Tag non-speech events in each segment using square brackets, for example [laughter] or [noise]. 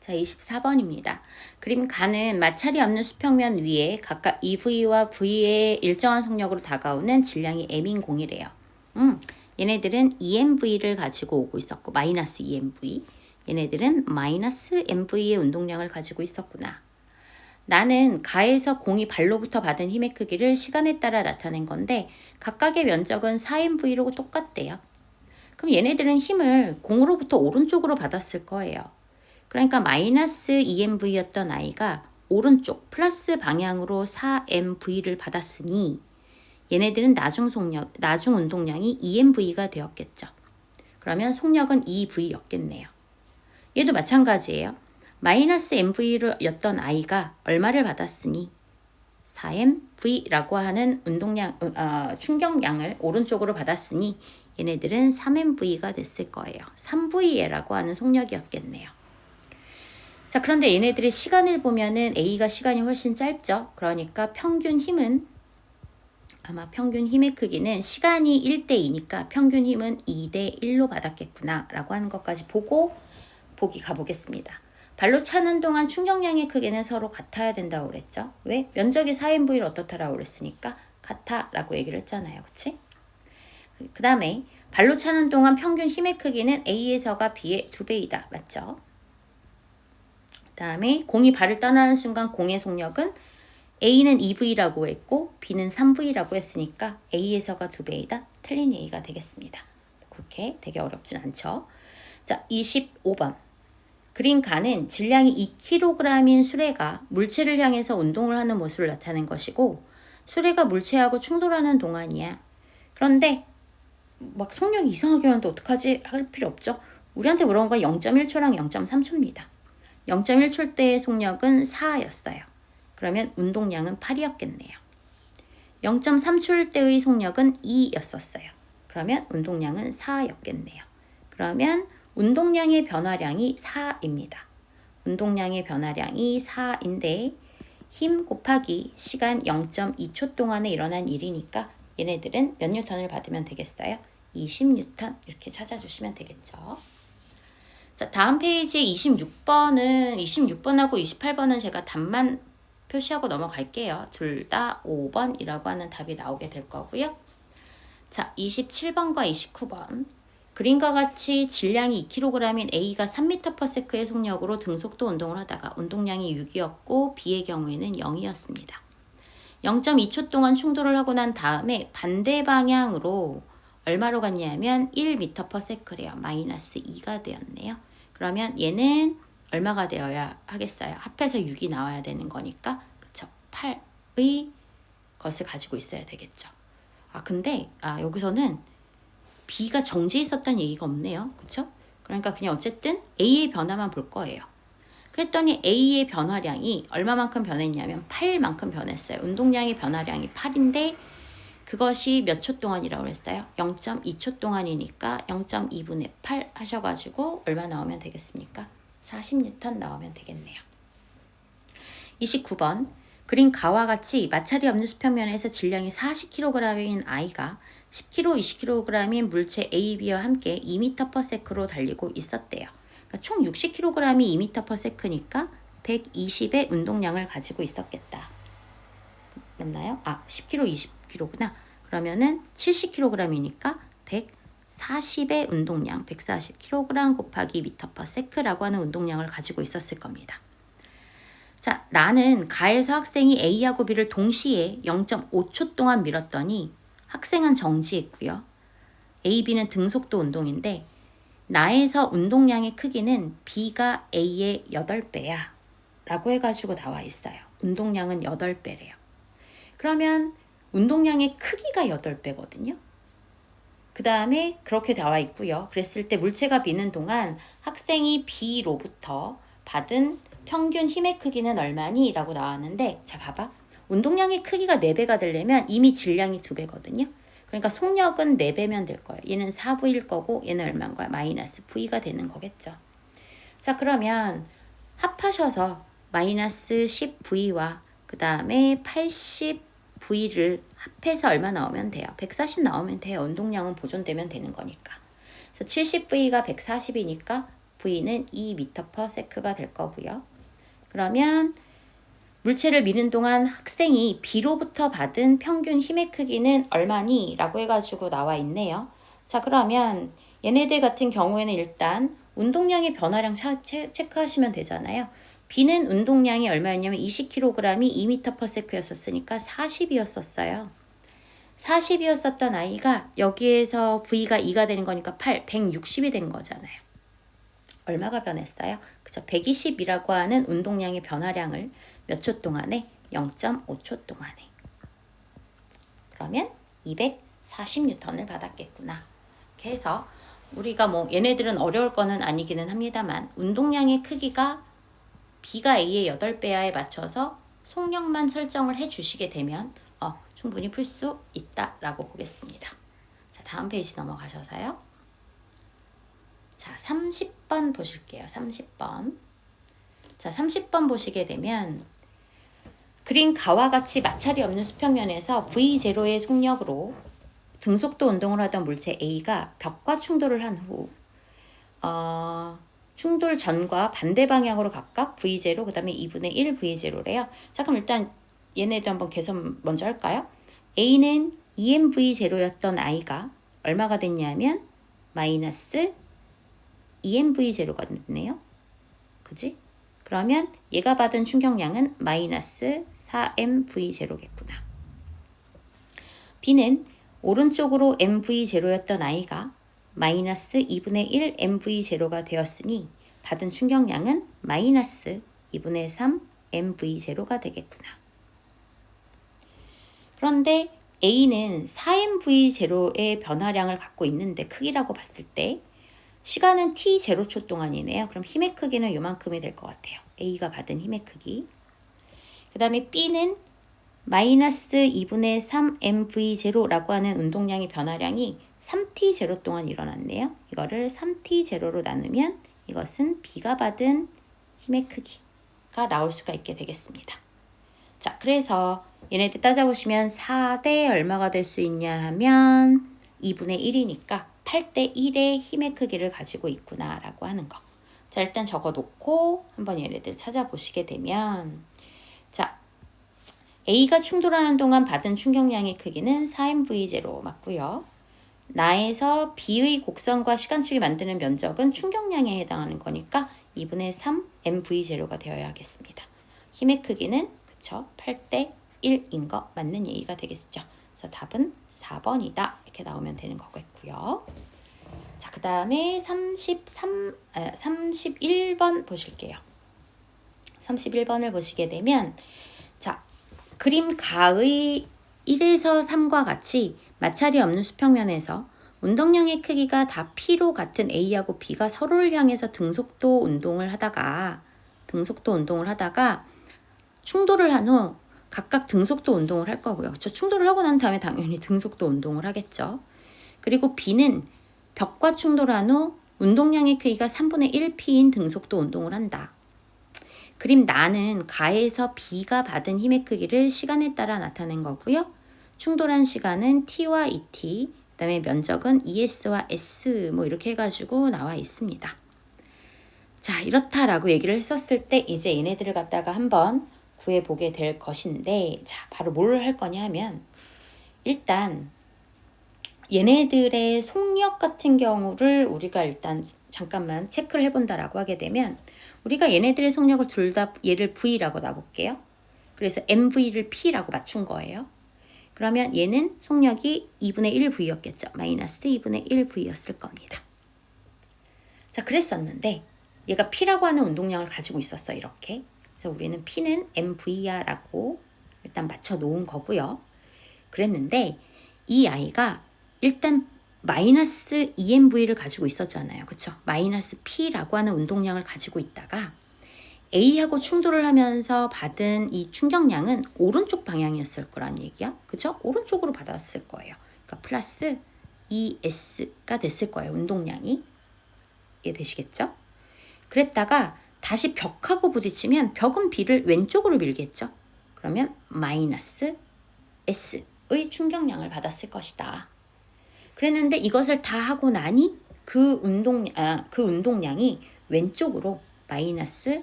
자, 24번입니다. 그림 가는 마찰이 없는 수평면 위에 각각 EV와 V의 일정한 속력으로 다가오는 질량이 M인 공이래요. 음, 얘네들은 EMV를 가지고 오고 있었고, 마이너스 EMV. 얘네들은 마이너스 MV의 운동량을 가지고 있었구나. 나는 가에서 공이 발로부터 받은 힘의 크기를 시간에 따라 나타낸 건데, 각각의 면적은 4MV로 똑같대요. 그럼 얘네들은 힘을 공으로부터 오른쪽으로 받았을 거예요. 그러니까 마이너스 2mv였던 아이가 오른쪽 플러스 방향으로 4mv를 받았으니 얘네들은 나중 속력, 나중 운동량이 2mv가 되었겠죠. 그러면 속력은 2v였겠네요. 얘도 마찬가지예요. 마이너스 mv였던 아이가 얼마를 받았으니 4mv라고 하는 운동량, 어, 충격량을 오른쪽으로 받았으니 얘네들은 3mv가 됐을 거예요. 3v라고 하는 속력이었겠네요. 자, 그런데 얘네들의 시간을 보면은 A가 시간이 훨씬 짧죠. 그러니까 평균 힘은 아마 평균 힘의 크기는 시간이 1대 2니까 평균 힘은 2대 1로 받았겠구나 라고 하는 것까지 보고 보기 가보겠습니다. 발로 차는 동안 충격량의 크기는 서로 같아야 된다고 그랬죠. 왜? 면적이 4인분을 어떻다라고 그랬으니까 같아 라고 얘기를 했잖아요. 그치? 그 다음에 발로 차는 동안 평균 힘의 크기는 A에서가 B의 2배이다. 맞죠? 다음에 공이 발을 떠나는 순간 공의 속력은 A는 2V라고 했고 B는 3V라고 했으니까 A에서가 2배이다. 틀린 A가 되겠습니다. 그렇게 되게 어렵진 않죠. 자, 25번. 그린가는 질량이 2kg인 수레가 물체를 향해서 운동을 하는 모습을 나타낸 것이고 수레가 물체하고 충돌하는 동안이야. 그런데 막 속력이 이상하게 하는데 어떡하지? 할 필요 없죠. 우리한테 물어본 건 0.1초랑 0.3초입니다. 0.1초 때의 속력은 4였어요. 그러면 운동량은 8이었겠네요. 0.3초 때의 속력은 2였었어요. 그러면 운동량은 4였겠네요. 그러면 운동량의 변화량이 4입니다. 운동량의 변화량이 4인데 힘 곱하기 시간 0.2초 동안에 일어난 일이니까 얘네들은 몇 뉴턴을 받으면 되겠어요? 20뉴턴 이렇게 찾아주시면 되겠죠. 자, 다음 페이지 26번은 26번하고 28번은 제가 답만 표시하고 넘어갈게요. 둘 다 5번이라고 하는 답이 나오게 될 거고요. 자, 27번과 29번. 그림과 같이 질량이 2kg인 A가 3m/s의 속력으로 등속도 운동을 하다가 운동량이 6이었고 B의 경우에는 0이었습니다. 0.2초 동안 충돌을 하고 난 다음에 반대 방향으로 얼마로 갔냐면 1m/s래요. 마이너스 2가 되었네요. 그러면 얘는 얼마가 되어야 하겠어요? 합해서 6이 나와야 되는 거니까 그쵸? 8의 것을 가지고 있어야 되겠죠. 아 근데 아 여기서는 B가 정지해 있었다는 얘기가 없네요. 그쵸? 그러니까 그냥 어쨌든 A의 변화만 볼 거예요. 그랬더니 A의 변화량이 얼마만큼 변했냐면 8만큼 변했어요. 운동량의 변화량이 8인데 그것이 몇 초 동안이라고 그랬어요? 0.2초 동안이니까 0.2분의 8 하셔가지고 얼마 나오면 되겠습니까? 40뉴턴 나오면 되겠네요. 29번 그린 가와 같이 마찰이 없는 수평면에서 질량이 40kg인 아이가 10kg, 20kg인 물체 A, B와 함께 2m/s로 달리고 있었대요. 그러니까 총 60kg이 2m/s니까 120의 운동량을 가지고 있었겠다. 맞나요? 아, 10kg, 20kg구나. 그러면은 70kg이니까 140의 운동량, 140kg 곱하기 m/s라고 하는 운동량을 가지고 있었을 겁니다. 자, 나는 가에서 학생이 A하고 B를 동시에 0.5초 동안 밀었더니 학생은 정지했고요. A, B는 등속도 운동인데 나에서 운동량의 크기는 B가 A의 8배야 라고 해가지고 나와 있어요. 운동량은 8배래요. 그러면 운동량의 크기가 8배거든요. 그 다음에 그렇게 나와 있고요. 그랬을 때 물체가 비는 동안 학생이 B로부터 받은 평균 힘의 크기는 얼마니? 라고 나왔는데 자 봐봐. 운동량의 크기가 4배가 되려면 이미 질량이 2배거든요. 그러니까 속력은 4배면 될 거예요. 얘는 4V일 거고 얘는 얼마인 거야? 마이너스 V가 되는 거겠죠. 자 그러면 합하셔서 마이너스 10V와 그 다음에 80 V를 합해서 얼마 나오면 돼요? 140 나오면 돼요. 운동량은 보존되면 되는 거니까. 그래서 70V가 140이니까 V는 2m/s가 될 거고요. 그러면 물체를 미는 동안 학생이 B로부터 받은 평균 힘의 크기는 얼마니? 라고 해가지고 나와 있네요. 자, 그러면 얘네들 같은 경우에는 일단 운동량의 변화량 차, 체, 체크하시면 되잖아요. B는 운동량이 얼마였냐면 20kg이 2m/s였었으니까 40이었었어요. 40이었었던 아이가 여기에서 V가 2가 되는 거니까 8, 160이 된 거잖아요. 얼마가 변했어요? 그죠? 120이라고 하는 운동량의 변화량을 몇 초 동안에? 0.5초 동안에. 그러면 240N을 받았겠구나. 해서 우리가 뭐 얘네들은 어려울 거는 아니기는 합니다만 운동량의 크기가 B가 A의 8배야에 맞춰서 속력만 설정을 해 주시게 되면 어, 충분히 풀 수 있다라고 보겠습니다. 자, 다음 페이지 넘어가셔서요. 자, 30번 보실게요. 30번. 자, 30번 보시게 되면 그린 가와 같이 마찰이 없는 수평면에서 V0의 속력으로 등속도 운동을 하던 물체 A가 벽과 충돌을 한 후, 어, 충돌 전과 반대 방향으로 각각 V0, 그 다음에 2분의 1 V0래요. 자, 그럼 일단 얘네도 한번 계산 먼저 할까요? A는 2mv0였던 I가 얼마가 됐냐면 마이너스 2mv0가 됐네요. 그지? 그러면 얘가 받은 충격량은 마이너스 4mv0겠구나. B는 오른쪽으로 mv0였던 I가 마이너스 2분의 1 mv0가 되었으니 받은 충격량은 마이너스 2분의 3 mv0가 되겠구나. 그런데 A는 4mv0의 변화량을 갖고 있는데 크기라고 봤을 때 시간은 t 0초 동안이네요. 그럼 힘의 크기는 이만큼이 될 것 같아요. A가 받은 힘의 크기. 그 다음에 B는 마이너스 2분의 3 mv0라고 하는 운동량의 변화량이 3t0 동안 일어났네요. 이거를 3t0로 나누면 이것은 B가 받은 힘의 크기가 나올 수가 있게 되겠습니다. 자, 그래서 얘네들 따져보시면 4대 얼마가 될 수 있냐 하면 2분의 1이니까 8대 1의 힘의 크기를 가지고 있구나라고 하는 거. 자, 일단 적어 놓고 한번 얘네들 찾아보시게 되면 자, A가 충돌하는 동안 받은 충격량의 크기는 4mv0 맞고요. 나에서 B의 곡선과 시간축이 만드는 면적은 충격량에 해당하는 거니까 2분의 3 mv0가 되어야겠습니다. 힘의 크기는 그쵸? 8대 1인 거 맞는 얘기가 되겠죠. 그래서 답은 4번이다. 이렇게 나오면 되는 거겠고요. 자, 그 다음에 33, 아, 31번 보실게요. 31번을 보시게 되면 자, 그림 가의 1에서 3과 같이 마찰이 없는 수평면에서 운동량의 크기가 다 P로 같은 A하고 B가 서로를 향해서 등속도 운동을 하다가 등속도 운동을 하다가 충돌을 한 후 각각 등속도 운동을 할 거고요. 저 충돌을 하고 난 다음에 당연히 등속도 운동을 하겠죠. 그리고 B는 벽과 충돌한 후 운동량의 크기가 3분의 1P인 등속도 운동을 한다. 그림 나는 가에서 B가 받은 힘의 크기를 시간에 따라 나타낸 거고요. 충돌한 시간은 T와 ET, 그 다음에 면적은 ES와 S 뭐 이렇게 해가지고 나와 있습니다. 자 이렇다라고 얘기를 했었을 때 이제 얘네들을 갖다가 한번 구해보게 될 것인데 자 바로 뭘 할 거냐 하면 일단 얘네들의 속력 같은 경우를 우리가 일단 잠깐만 체크를 해본다라고 하게 되면 우리가 얘네들의 속력을 둘 다 얘를 V라고 놔볼게요. 그래서 MV를 P라고 맞춘 거예요. 그러면 얘는 속력이 2분의 1V였겠죠. 마이너스 2분의 1V였을 겁니다. 자, 그랬었는데 얘가 P라고 하는 운동량을 가지고 있었어, 이렇게. 그래서 우리는 P는 MV야라고 일단 맞춰 놓은 거고요. 그랬는데 이 아이가 일단 마이너스 2MV를 가지고 있었잖아요. 그쵸? 마이너스 P라고 하는 운동량을 가지고 있다가 A하고 충돌을 하면서 받은 이 충격량은 오른쪽 방향이었을 거란 얘기야. 그죠? 오른쪽으로 받았을 거예요. 그러니까 플러스 ES가 됐을 거예요. 운동량이. 이해 되시겠죠? 그랬다가 다시 벽하고 부딪히면 벽은 B를 왼쪽으로 밀겠죠. 그러면 마이너스 S의 충격량을 받았을 것이다. 그랬는데 이것을 다 하고 나니 그 운동 아, 그 운동량이 왼쪽으로 마이너스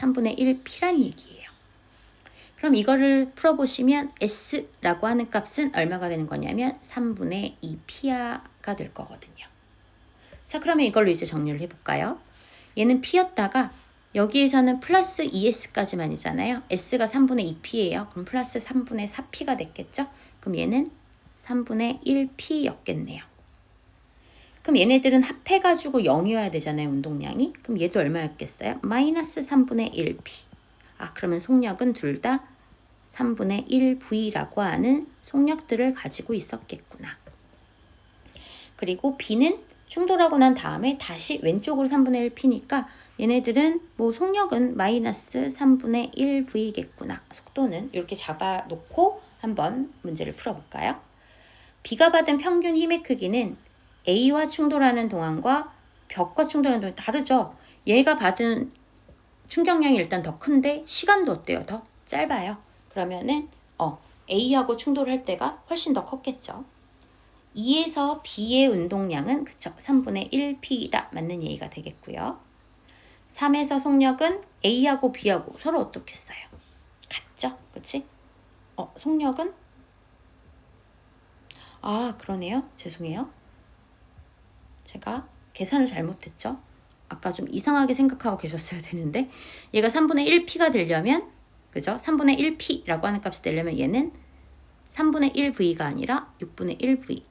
3분의 1 P란 얘기예요. 그럼 이거를 풀어보시면 S라고 하는 값은 얼마가 되는 거냐면 3분의 2 P야가 될 거거든요. 자, 그러면 이걸로 이제 정리를 해볼까요? 얘는 P였다가 여기에서는 플러스 2S까지만이잖아요. S가 3분의 2P예요. 그럼 플러스 3분의 4P가 됐겠죠? 그럼 얘는 3분의 1P였겠네요. 그럼 얘네들은 합해가지고 0이어야 되잖아요. 운동량이. 그럼 얘도 얼마였겠어요? 마이너스 3분의 1P. 아 그러면 속력은 둘 다 3분의 1V라고 하는 속력들을 가지고 있었겠구나. 그리고 B는 충돌하고 난 다음에 다시 왼쪽으로 3분의 1P니까 얘네들은 뭐 속력은 마이너스 3분의 1V겠구나. 속도는 이렇게 잡아놓고 한번 문제를 풀어볼까요? B가 받은 평균 힘의 크기는 A와 충돌하는 동안과 벽과 충돌하는 동안이 다르죠. 얘가 받은 충격량이 일단 더 큰데 시간도 어때요? 더 짧아요. 그러면은 어 A하고 충돌할 때가 훨씬 더 컸겠죠. 2에서 B의 운동량은 그쵸 3분의 1P이다 맞는 얘기가 되겠고요. 3에서 속력은 A하고 B하고 서로 어떻겠어요? 같죠? 그치? 어 속력은 아 그러네요. 죄송해요. 제가 계산을 잘못했죠. 아까 좀 이상하게 생각하고 계셨어야 되는데 얘가 3분의 1p가 되려면 그죠? 3분의 1p라고 하는 값이 되려면 얘는 3분의 1v가 아니라 6분의 1v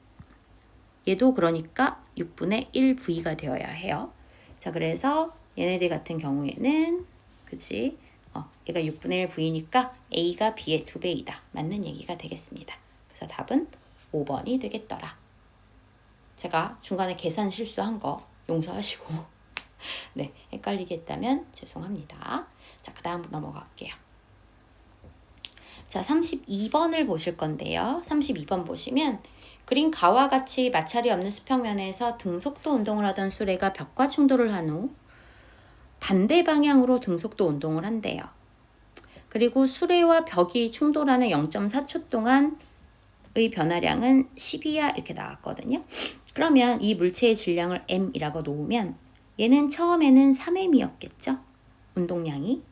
얘도 그러니까 6분의 1v가 되어야 해요. 자 그래서 얘네들 같은 경우에는 그지? 어, 얘가 6분의 1v니까 a가 b의 2배이다. 맞는 얘기가 되겠습니다. 그래서 답은 5번이 되겠더라. 제가 중간에 계산 실수한 거 용서하시고 [laughs] 네 헷갈리게 했다면 죄송합니다. 자, 그 다음 넘어갈게요. 자, 32번을 보실 건데요. 32번 보시면 그린 가와 같이 마찰이 없는 수평면에서 등속도 운동을 하던 수레가 벽과 충돌을 한 후 반대 방향으로 등속도 운동을 한대요. 그리고 수레와 벽이 충돌하는 0.4초 동안 의 변화량은 10이야 이렇게 나왔거든요. 그러면 이 물체의 질량을 m이라고 놓으면 얘는 처음에는 3m이었겠죠. 운동량이.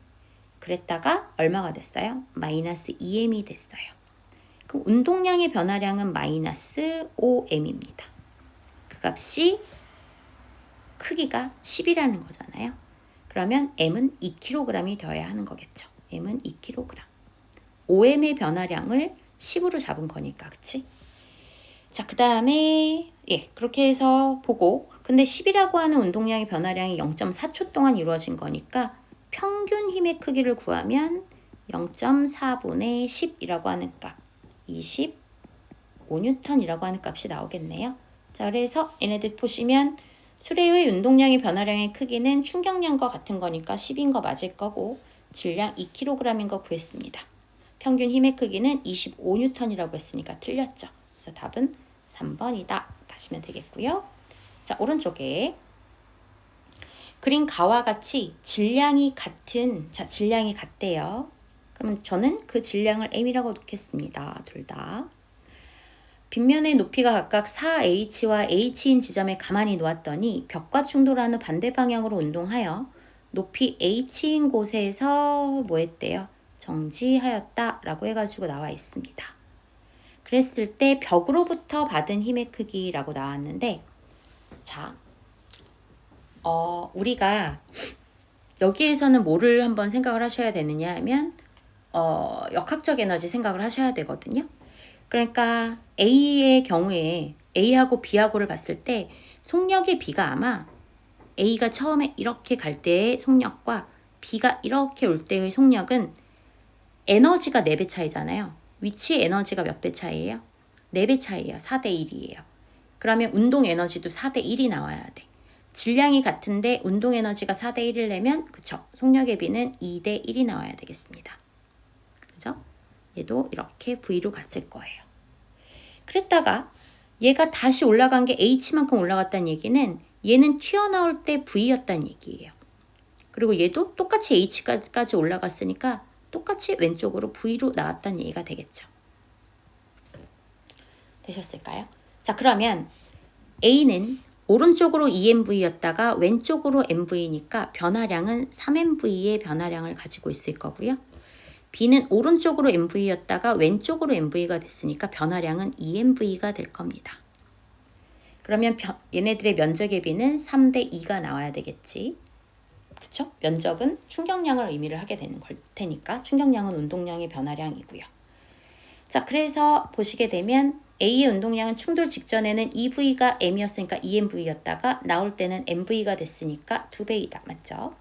그랬다가 얼마가 됐어요? 마이너스 2m이 됐어요. 그 운동량의 변화량은 마이너스 5m입니다. 그 값이 크기가 10이라는 거잖아요. 그러면 m은 2kg이 되어야 하는 거겠죠. m은 2kg. 5m의 변화량을 10으로 잡은 거니까, 그치? 자, 그 다음에, 예, 그렇게 해서 보고, 근데 10이라고 하는 운동량의 변화량이 0.4초 동안 이루어진 거니까 평균 힘의 크기를 구하면 0.4분의 10이라고 하는 값, 25N이라고 하는 값이 나오겠네요. 자, 그래서 얘네들 보시면 수레의 운동량의 변화량의 크기는 충격량과 같은 거니까 10인 거 맞을 거고 질량 2kg인 거 구했습니다. 평균 힘의 크기는 25N이라고 했으니까 틀렸죠. 그래서 답은 3번이다. 가시면 되겠고요. 자, 오른쪽에 그린 가와 같이 질량이 같은 자, 질량이 같대요. 그러면 저는 그 질량을 m이라고 놓겠습니다. 둘 다. 빗면의 높이가 각각 4h와 h인 지점에 가만히 놓았더니 벽과 충돌하는 반대 방향으로 운동하여 높이 h인 곳에서 뭐 했대요? 정지하였다 라고 해가지고 나와 있습니다. 그랬을 때 벽으로부터 받은 힘의 크기라고 나왔는데 자, 어, 우리가 여기에서는 뭐를 한번 생각을 하셔야 되느냐 하면 어, 역학적 에너지 생각을 하셔야 되거든요. 그러니까 A의 경우에 A하고 B하고를 봤을 때 속력의 B가 아마 A가 처음에 이렇게 갈 때의 속력과 B가 이렇게 올 때의 속력은 에너지가 4배 차이잖아요. 위치 에너지가 몇 배 차이예요? 4배 차이예요. 4대 1이에요. 그러면 운동 에너지도 4대 1이 나와야 돼. 질량이 같은데 운동 에너지가 4대 1을 내면 그쵸? 속력의 비는 2대 1이 나와야 되겠습니다. 그죠? 얘도 이렇게 V로 갔을 거예요. 그랬다가 얘가 다시 올라간 게 H만큼 올라갔다는 얘기는 얘는 튀어나올 때 V였다는 얘기예요. 그리고 얘도 똑같이 H까지 올라갔으니까 똑같이 왼쪽으로 V로 나왔다는 얘기가 되겠죠. 되셨을까요? 자, 그러면 A는 오른쪽으로 EMV였다가 왼쪽으로 MV니까 변화량은 3MV의 변화량을 가지고 있을 거고요. B는 오른쪽으로 MV였다가 왼쪽으로 MV가 됐으니까 변화량은 EMV가 될 겁니다. 그러면 변- 얘네들의 면적의 비는 3대 2가 나와야 되겠지. 그쵸? 면적은 충격량을 의미를 하게 되는 걸 테니까 충격량은 운동량의 변화량이고요. 자, 그래서 보시게 되면 A의 운동량은 충돌 직전에는 EV가 M이었으니까 EMV였다가 나올 때는 MV가 됐으니까 두 배이다. 맞죠?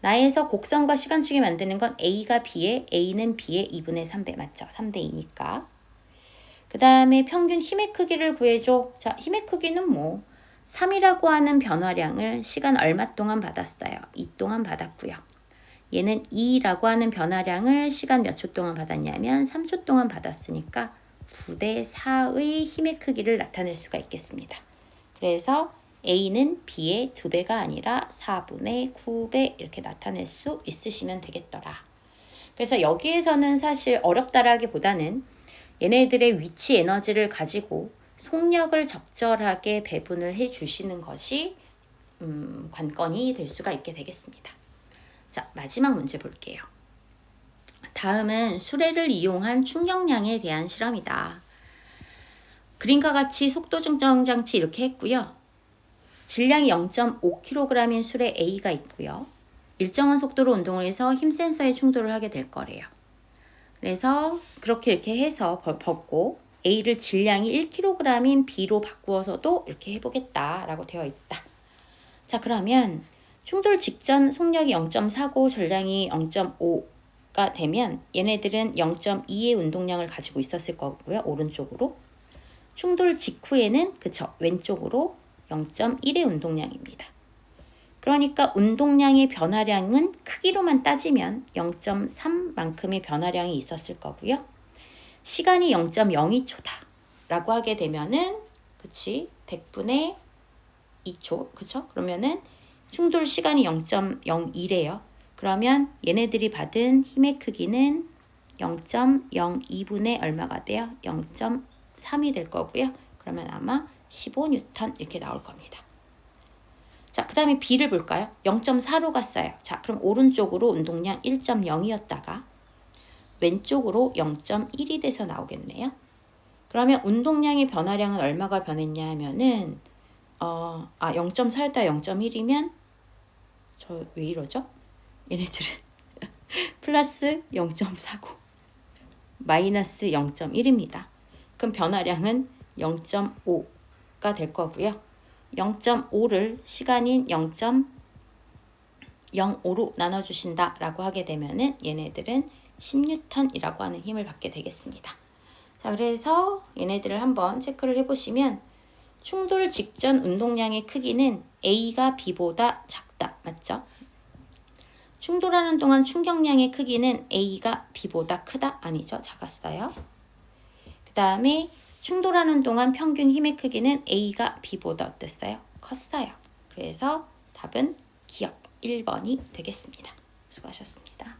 나에서 곡선과 시간축이 만드는 건 A가 B에 A는 B의 2분의 3배 맞죠? 3대 2니까. 그 다음에 평균 힘의 크기를 구해줘. 자, 힘의 크기는 뭐 3이라고 하는 변화량을 시간 얼마 동안 받았어요? 2 동안 받았고요. 얘는 2라고 하는 변화량을 시간 몇 초 동안 받았냐면 3초 동안 받았으니까 9대 4의 힘의 크기를 나타낼 수가 있겠습니다. 그래서 A는 B의 2배가 아니라 4분의 9배 이렇게 나타낼 수 있으시면 되겠더라. 그래서 여기에서는 사실 어렵다라기보다는 얘네들의 위치 에너지를 가지고 속력을 적절하게 배분을 해 주시는 것이 음, 관건이 될 수가 있게 되겠습니다. 자, 마지막 문제 볼게요. 다음은 수레를 이용한 충격량에 대한 실험이다. 그림과 같이 속도 증정 장치 이렇게 했고요. 질량이 0.5kg인 수레 A가 있고요. 일정한 속도로 운동을 해서 힘 센서에 충돌을 하게 될 거래요. 그래서 그렇게 이렇게 해서 벌- 벗고 A를 질량이 1kg인 B로 바꾸어서도 이렇게 해보겠다라고 되어 있다. 자, 그러면 충돌 직전 속력이 0.4고 전량이 0.5가 되면 얘네들은 0.2의 운동량을 가지고 있었을 거고요. 오른쪽으로. 충돌 직후에는 그쵸 왼쪽으로 0.1의 운동량입니다. 그러니까 운동량의 변화량은 크기로만 따지면 0.3만큼의 변화량이 있었을 거고요. 시간이 0.02초다 라고 하게 되면은 그치 100분의 2초 그쵸? 그러면은 충돌 시간이 0.01이래요. 그러면 얘네들이 받은 힘의 크기는 0.02분의 얼마가 돼요? 0.3이 될 거고요. 그러면 아마 15뉴턴 이렇게 나올 겁니다. 자, 그 다음에 B를 볼까요? 0.4로 갔어요. 자, 그럼 오른쪽으로 운동량 1.0이었다가 왼쪽으로 0.1이 돼서 나오겠네요. 그러면 운동량의 변화량은 얼마가 변했냐 하면은 어, 아 0.4였다 0.1이면 저 왜 이러죠? 얘네들은 [laughs] 플러스 0.49 마이너스 0.1입니다. 그럼 변화량은 0.5가 될 거고요. 0.5를 시간인 0.05로 나눠주신다라고 하게 되면은 얘네들은 10뉴턴이라고 하는 힘을 받게 되겠습니다. 자, 그래서 얘네들을 한번 체크를 해보시면 충돌 직전 운동량의 크기는 A가 B보다 작다. 맞죠? 충돌하는 동안 충격량의 크기는 A가 B보다 크다. 아니죠? 작았어요. 그 다음에 충돌하는 동안 평균 힘의 크기는 A가 B보다 어땠어요? 컸어요. 그래서 답은 기억 1번이 되겠습니다. 수고하셨습니다.